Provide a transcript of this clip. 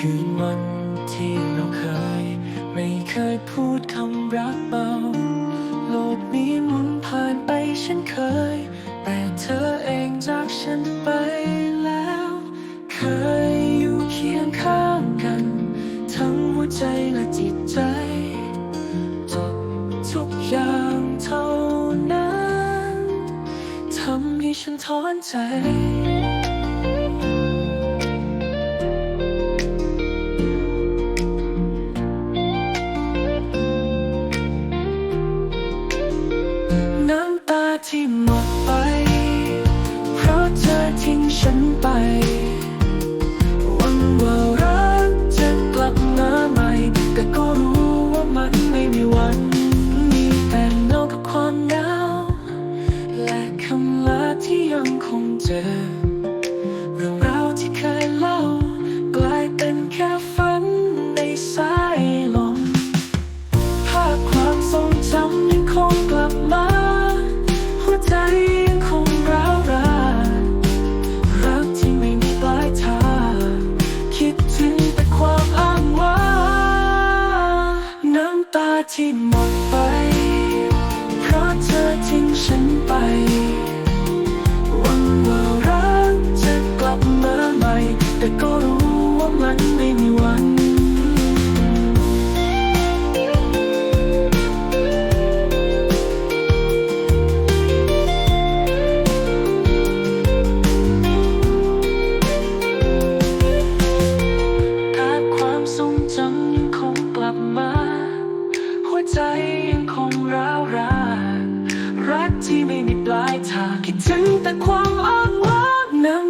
คืนวันที่เราเคย ไม่เคยพูดคำรักเบา โลกนี้หมุนผ่านไปฉันเคย แต่เธอเองจากฉันไปแล้ว เคยอยู่เคียงข้างกัน ทั้งหัวใจและจิตใจจบทุกอย่างเท่านั้น ทำให้ฉันท้อนใจ ทิ้งฉันไปำต ใจยังคงร้าวรารักที่ไม่มีปลายทางคิดถึงแต่ความอ้างว้างนั้น